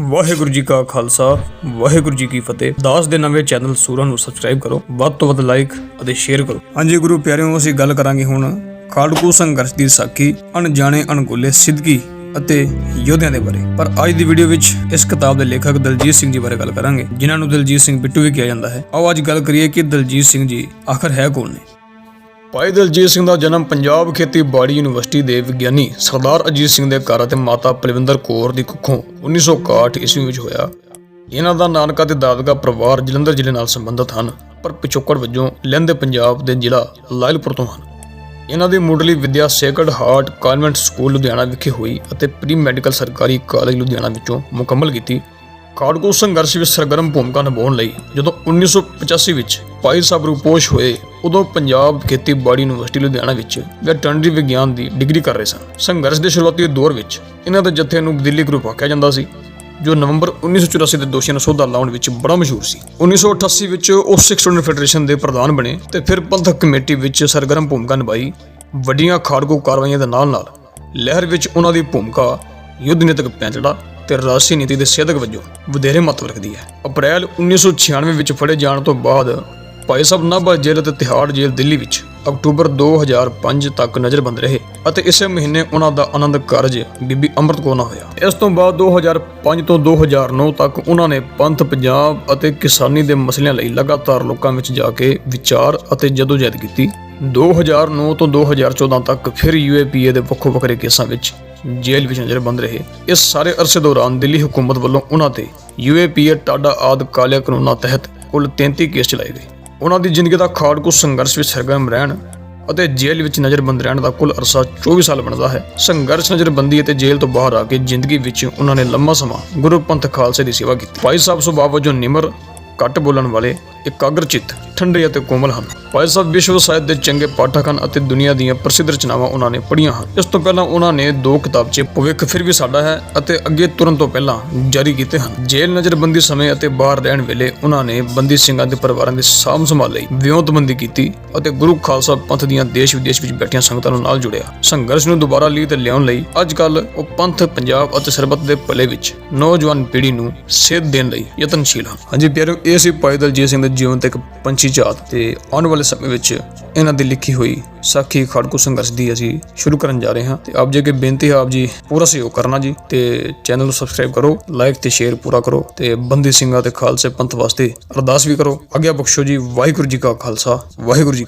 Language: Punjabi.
ਵਾਹਿਗੁਰੂ ਜੀ ਕਾ ਖਾਲਸਾ, ਵਾਹਿਗੁਰੂ ਜੀ ਕੀ ਫਤਿਹ। ਦਾਸ ਦੇ ਨਵੇਂ ਚੈਨਲ ਸੂਰਾ ਨੂੰ ਸਬਸਕ੍ਰਾਈਬ ਕਰੋ, ਵੱਧ ਤੋਂ ਵੱਧ ਲਾਈਕ ਅਤੇ ਸ਼ੇਅਰ ਕਰੋ। ਹਾਂਜੀ ਗੁਰੂ ਪਿਆਰਿਓ, ਅਸੀਂ ਗੱਲ ਕਰਾਂਗੇ ਹੁਣ ਖਾੜਕੂ ਸੰਘਰਸ਼ ਦੀ ਸਾਖੀ, ਅਣਜਾਣੇ ਅਣਗੋਲੇ ਸਿੱਧਗੀ ਅਤੇ ਯੋਧਿਆਂ ਦੇ ਬਾਰੇ। ਪਰ ਅੱਜ ਦੀ ਵੀਡੀਓ ਵਿੱਚ ਇਸ ਕਿਤਾਬ ਦੇ ਲੇਖਕ ਦਲਜੀਤ ਸਿੰਘ ਜੀ ਬਾਰੇ ਗੱਲ ਕਰਾਂਗੇ, ਜਿਨ੍ਹਾਂ ਨੂੰ ਦਲਜੀਤ ਸਿੰਘ ਬਿੱਟੂ ਵੀ ਕਿਹਾ ਜਾਂਦਾ ਹੈ। ਆਓ ਅੱਜ ਗੱਲ ਕਰੀਏ ਕਿ ਦਲਜੀਤ ਸਿੰਘ ਜੀ ਆਖਰ ਹੈ ਕੌਣ ਨੇ? ਭਾਈ ਦਲਜੀਤ ਸਿੰਘ ਦਾ ਜਨਮ ਪੰਜਾਬ ਖੇਤੀਬਾੜੀ ਯੂਨੀਵਰਸਿਟੀ ਦੇ ਵਿਗਿਆਨੀ ਸਰਦਾਰ ਅਜੀਤ ਸਿੰਘ ਦੇ ਘਰ ਅਤੇ ਮਾਤਾ ਪਲਵਿੰਦਰ ਕੌਰ ਦੀ ਕੁੱਖੋਂ 1961 ਈਸਵੀ ਵਿੱਚ ਹੋਇਆ। ਇਹਨਾਂ ਦਾ ਨਾਨਕਾ ਤੇ ਦਾਦਕਾ ਪਰਿਵਾਰ ਜਲੰਧਰ ਜ਼ਿਲ੍ਹੇ ਨਾਲ ਸੰਬੰਧਿਤ ਹਨ, ਪਰ ਪਿਛੋਕੜ ਵਜੋਂ ਲਹਿੰਦੇ ਪੰਜਾਬ ਦੇ ਜ਼ਿਲ੍ਹਾ ਲਾਇਲਪੁਰ ਤੋਂ ਹਨ। ਇਹਨਾਂ ਦੀ ਮੁੱਢਲੀ ਵਿੱਦਿਆ Sacred Heart Convent School Ludhiana ਵਿਖੇ ਹੋਈ ਅਤੇ ਪ੍ਰੀ ਮੈਡੀਕਲ ਸਰਕਾਰੀ ਕਾਲਜ ਲੁਧਿਆਣਾ ਵਿੱਚੋਂ ਮੁਕੰਮਲ ਕੀਤੀ। ਕਾੜਕੋ ਸੰਘਰਸ਼ ਵਿੱਚ ਸਰਗਰਮ ਭੂਮਿਕਾ ਨਿਭਾਉਣ ਲਈ ਜਦੋਂ 1985 ਵਿੱਚ ਭਾਈ ਸਾਹਿਬ ਰੂਪੋਸ਼ ਹੋਏ ਉਦੋਂ ਪੰਜਾਬ ਖੇਤੀਬਾੜੀ ਯੂਨੀਵਰਸਿਟੀ ਲੁਧਿਆਣਾ ਵਿੱਚ ਵੈਟਰਨਰੀ ਵਿਗਿਆਨ ਦੀ ਡਿਗਰੀ ਕਰ ਰਹੇ ਸਨ। ਸੰਘਰਸ਼ ਦੇ ਸ਼ੁਰੂਆਤੀ ਦੌਰ ਵਿੱਚ ਇਹਨਾਂ ਦੇ ਜੱਥੇ ਨੂੰ ਦਿੱਲੀ ਗਰੁੱਪ ਆਖਿਆ ਜਾਂਦਾ ਸੀ, ਜੋ ਨਵੰਬਰ 1984 ਦੇ ਦੋਸ਼ੀਆਂ ਨੂੰ ਸੋਧਾ ਲਾਉਣ ਵਿੱਚ ਬੜਾ ਮਸ਼ਹੂਰ ਸੀ। 1988 ਵਿੱਚ ਉਹ ਸਿੱਖ ਸਟੂਡੈਂਟ ਫੈਡਰੇਸ਼ਨ ਦੇ ਪ੍ਰਧਾਨ ਬਣੇ ਤੇ ਫਿਰ ਪੰਥਕ ਕਮੇਟੀ ਵਿੱਚ ਸਰਗਰਮ ਭੂਮਿਕਾ ਨਿਭਾਈ। ਵੱਡੀਆਂ ਖਾੜਕੂ ਕਾਰਵਾਈਆਂ ਦੇ ਨਾਲ ਨਾਲ ਲਹਿਰ ਵਿੱਚ ਉਹਨਾਂ ਦੀ ਭੂਮਿਕਾ, ਯੁੱਧ ਨੀਤਕ ਪੈਂਚੜਾ ਤੇ ਰਾਸ਼ਟਰੀ ਨੀਤੀ ਦੇ ਸੇਧਕ ਵਜੋਂ ਵਧੇਰੇ ਮਹੱਤਵ ਰੱਖਦੀ ਹੈ। ਅਪ੍ਰੈਲ 1996 ਵਿੱਚ ਫੜੇ ਜਾਣ ਤੋਂ ਬਾਅਦ ਭਾਈ ਸਾਹਿਬ, ਨਾਭਾ ਜੇਲ੍ਹ ਅਤੇ ਤਿਹਾੜ ਜੇਲ੍ਹ ਦਿੱਲੀ ਵਿੱਚ ਅਕਤੂਬਰ 2005 ਤੱਕ ਨਜ਼ਰਬੰਦ ਰਹੇ ਅਤੇ ਇਸੇ ਮਹੀਨੇ ਉਹਨਾਂ ਦਾ ਆਨੰਦ ਕਾਰਜ ਬੀਬੀ ਅੰਮ੍ਰਿਤ ਕੌਰ ਨਾਲ ਹੋਇਆ। ਇਸ ਤੋਂ ਬਾਅਦ 2005 ਤੋਂ 2009 ਤੱਕ ਉਹਨਾਂ ਨੇ ਪੰਥ, ਪੰਜਾਬ ਅਤੇ ਕਿਸਾਨੀ ਦੇ ਮਸਲਿਆਂ ਲਈ ਲਗਾਤਾਰ ਲੋਕਾਂ ਵਿੱਚ ਜਾ ਕੇ ਵਿਚਾਰ ਅਤੇ ਜਦੋਜਹਿਦ ਕੀਤੀ। 2009 ਤੋਂ 2014 ਤੱਕ ਫਿਰ ਯੂਏਪੀਏ ਦੇ ਵੱਖੋ ਵੱਖਰੇ ਕੇਸਾਂ ਵਿੱਚ ਜੇਲ੍ਹ ਵਿੱਚ ਨਜ਼ਰਬੰਦ ਰਹੇ। ਇਸ ਸਾਰੇ ਅਰਸੇ ਦੌਰਾਨ ਦਿੱਲੀ ਹਕੂਮਤ ਵੱਲੋਂ ਉਹਨਾਂ ਤੇ ਯੂਏਪੀਏ ਟਾਡਾ ਆਦ ਕਾਲੇ ਕਾਨੂੰਨਾਂ ਤਹਿਤ ਕੁੱਲ 33 ਕੇਸ ਚਲਾਏ ਗਏ। ਉਹਨਾਂ ਦੀ ਜ਼ਿੰਦਗੀ ਦਾ ਖਾੜਕੂ ਸੰਘਰਸ਼ ਵਿੱਚ ਸਰਗਰਮ ਰਹਿਣ ਅਤੇ ਜੇਲ੍ਹ ਵਿੱਚ ਨਜ਼ਰਬੰਦ ਰਹਿਣ ਦਾ ਕੁੱਲ ਅਰਸਾ 24 ਸਾਲ ਬਣਦਾ ਹੈ। ਸੰਘਰਸ਼, ਨਜ਼ਰਬੰਦੀ ਅਤੇ ਜੇਲ੍ਹ ਤੋਂ ਬਾਹਰ ਆ ਕੇ ਜ਼ਿੰਦਗੀ ਵਿੱਚ ਉਹਨਾਂ ਨੇ ਲੰਮਾ ਸਮਾਂ ਗੁਰੂ ਪੰਥ ਖਾਲਸੇ ਦੀ ਸੇਵਾ ਕੀਤੀ। ਭਾਈ ਸਾਹਿਬ ਸੁਭਾਅ ਵਜੋਂ ਨਿਮਰ, ਘੱਟ ਬੋਲਣ ਵਾਲੇ ਇਕਾਗਰਚਿਤ, ਠੰਡੇ ਅਤੇ ਕੋਮਲ ਹਨ। ਭਾਈ ਸਾਹਿਬ, ਵਿਸ਼ਵ ਸਾਹਿਤ ਦੇ ਚੰਗੇ ਪਾਠਕ ਹਨ ਅਤੇ ਦੁਨੀਆ ਦੀਆਂ ਪ੍ਰਸਿੱਧ ਰਚਨਾਵਾਂ ਉਹਨਾਂ ਨੇ ਪੜ੍ਹੀਆਂ ਹਨ। ਇਸ ਤੋਂ ਪਹਿਲਾਂ ਉਹਨਾਂ ਨੇ ਦੋ ਕਿਤਾਬਚੇ ਭਵਿੱਖ ਫਿਰ ਵੀ ਸਾਡਾ ਹੈ ਅਤੇ ਅੱਗੇ ਤੁਰਨ ਤੋਂ ਪਹਿਲਾਂ ਜਾਰੀ ਕੀਤੇ ਹਨ। ਜੇਲ੍ਹ ਨਜ਼ਰਬੰਦੀ ਸਮੇਂ ਅਤੇ ਬਾਹਰ ਰਹਿਣ ਵੇਲੇ ਉਹਨਾਂ ਨੇ ਬੰਦੀ ਸਿੰਘਾਂ ਦੇ ਪਰਿਵਾਰਾਂ ਦੀ ਸਾਂਭ ਸੰਭਾਲ ਲਈ ਵਿਉਂਤਬੰਦੀ ਕੀਤੀ ਅਤੇ ਗੁਰੂ ਖਾਲਸਾ ਪੰਥ ਦੀਆਂ ਦੇਸ਼ ਵਿਦੇਸ਼ ਵਿੱਚ ਬੈਠੀਆਂ ਸੰਗਤਾਂ ਨੂੰ ਨਾਲ ਜੁੜਿਆ। ਸੰਘਰਸ਼ ਨੂੰ ਦੁਬਾਰਾ ਲਈ ਤੇ ਲਿਆਉਣ ਲਈ ਅੱਜ ਕੱਲ ਉਹ ਪੰਥ, ਪੰਜਾਬ ਅਤੇ ਸਰਬੱਤ ਦੇ ਭਲੇ ਵਿੱਚ ਨੌਜਵਾਨ ਪੀੜ੍ਹੀ ਨੂੰ ਸੇਧ ਦੇਣ ਲਈ ਯਤਨਸ਼ੀਲ ਹਨ। ਹਾਂਜੀ ਪਿਆਰਿਓ, ਇਹ ਸੀ ਪਾਇਦਲ ਦਲਜੀਤ ਸਿੰਘ ਦੇ ਜੀਵਨ ਤੇ ਇੱਕ ਪੰਛੀ ਝਾਤ ਤੇ ਆਉਣ ਵਾਲੇ ਸਮੇਂ ਵਿੱਚ ਇਹਨਾਂ ਦੀ ਲਿਖੀ ਹੋਈ ਸਾਖੀ ਖੜਕੂ ਸੰਘਰਸ਼ ਦੀ ਅਸੀਂ ਸ਼ੁਰੂ ਕਰਨ ਜਾ ਰਹੇ ਹਾਂ ਤੇ ਆਪ ਜੀ ਅੱਗੇ ਬੇਨਤੀ ਹੈ ਆਪ ਜੀ ਪੂਰਾ ਸਹਿਯੋਗ ਕਰਨਾ ਜੀ ਤੇ ਚੈਨਲ ਨੂੰ ਸਬਸਕ੍ਰਾਈਬ ਕਰੋ ਲਾਈਕ ਤੇ ਸ਼ੇਅਰ ਪੂਰਾ ਕਰੋ ਤੇ ਬੰਦੀ ਸਿੰਘਾਂ ਤੇ ਖਾਲਸੇ ਪੰਥ ਵਾਸਤੇ ਅਰਦਾਸ ਵੀ ਕਰੋ। ਅੱਗੇ ਬਖਸ਼ੋ ਜੀ ਵਾਹਿਗੁਰੂ ਜੀ ਕਾ ਖਾਲਸਾ, ਵਾਹਿਗੁਰੂ ਜੀ ਕੀ